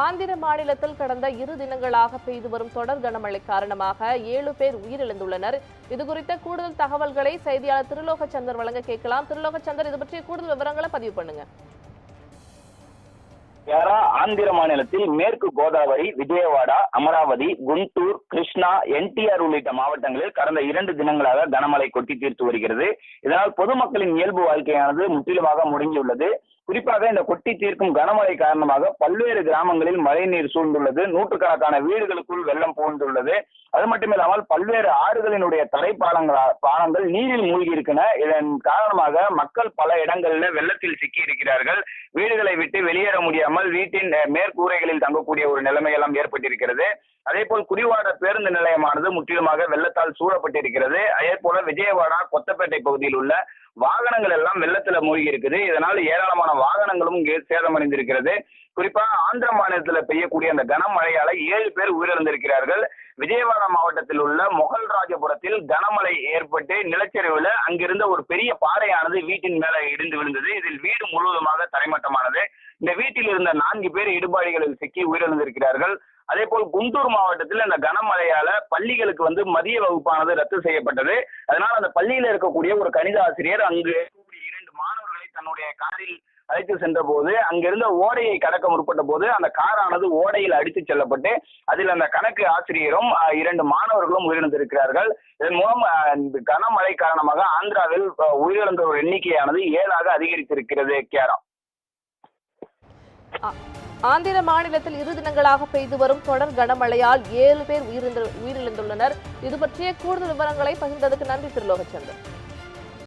ஆந்திர மாநிலத்தில் கடந்த இரு தினங்களாக பெய்து வரும் தொடர் கனமழை காரணமாக ஏழு பேர் உயிரிழந்துள்ளனர். இது குறித்த கூடுதல் தகவல்களை செய்தியாளர் திருலோகச்சந்தர் வழங்க கேட்கலாம். திருலோக சந்தர் இது பற்றிய கூடுதல் விவரங்களை பதிவு பண்ணுங்க. யாரா ஆந்திர மாநிலத்தில் மேற்கு கோதாவரி விஜயவாடா அமராவதி குண்டூர் கிருஷ்ணா என்டிஆர் உள்ளிட்ட மாவட்டங்களில் கடந்த இரண்டு தினங்களாக கனமழை கொட்டி தீர்த்து வருகிறது. இதனால் பொதுமக்களின் இயல்பு வாழ்க்கையானது முற்றிலுமாக முடங்கியுள்ளது. குறிப்பாக இந்த கொட்டி தீர்க்கும் கனமழை காரணமாக பல்வேறு கிராமங்களில் மழைநீர் சூழ்ந்துள்ளது. நூற்றுக்கணக்கான வீடுகளுக்குள் வெள்ளம் புகுந்துள்ளது. அது மட்டுமில்லாமல் பல்வேறு ஆறுகளினுடைய தரைப்பாலங்களா பாலங்கள் நீரில் மூழ்கி இருக்கின்றன. இதன் காரணமாக மக்கள் பல இடங்களில் வெள்ளத்தில் சிக்கி இருக்கிறார்கள் வீடுகளை விட்டு வெளியேற முடியாமல் வீட்டின் மேற்கூரைகளில் தங்கக்கூடிய ஒரு நிலைமையெல்லாம் ஏற்பட்டிருக்கிறது. அதே போல் குடிவாட பேருந்து நிலையமானது முற்றிலுமாக வெள்ளத்தால் சூழப்பட்டிருக்கிறது. அதே போல விஜயவாடா கொத்தப்பேட்டை பகுதியில் உள்ள வாகனங்கள் எல்லாம் வெள்ளத்துல மூழ்கி இருக்குது இதனால் ஏராளமான வாகனங்களும் இங்கே சேதமடைந்திருக்கிறது. குறிப்பாக ஆந்திர மாநிலத்தில் பெய்யக்கூடிய அந்த கனமழையால ஏழு பேர் உயிரிழந்திருக்கிறார்கள். விஜயவாடா மாவட்டத்தில் உள்ள மொகல் ராஜபுரத்தில் கனமழை ஏற்பட்டு நிலச்சரிவுல அங்கிருந்த ஒரு பெரிய பாறையானது வீட்டின் மேல இடிந்து விழுந்தது. இதில் வீடு முழுவதுமாக தரைமட்டமானது. இந்த வீட்டில் இருந்த நான்கு பேர் இடுபாடுகளில் சிக்கி உயிரிழந்திருக்கிறார்கள். அதே போல் குண்டூர் மாவட்டத்தில் இந்த கனமழையால பள்ளிகளுக்கு வந்து மதிய வகுப்பானது ரத்து செய்யப்பட்டது. அதனால் அந்த பள்ளியில இருக்கக்கூடிய ஒரு கணித ஆசிரியர் அங்கு இரண்டு மாணவர்களை தன்னுடைய காரில் அழைத்து சென்ற போது அங்கிருந்த ஓடையை கடக்க முற்பட்ட போது அந்த காரானது ஓடையில் அடித்து செல்லப்பட்டு அதில் அந்த கணக்கு ஆசிரியரும் இரண்டு மாணவர்களும் உயிரிழந்திருக்கிறார்கள். இதன் மூலம் கனமழை காரணமாக ஆந்திராவில் அஹ், உயிரிழந்தோர் எண்ணிக்கையானது ஏழாக அதிகரித்திருக்கிறது கேரா ஆந்திர மாநிலத்தில் இரு தினங்களாக பெய்து வரும் தொடர் கனமழையால் ஏழு பேர் உயிரிழந்து உயிரிழந்துள்ளனர். இது பற்றிய கூடுதல் விவரங்களை பகிர்ந்ததுக்கு நன்றி திருலோகச்சந்தர்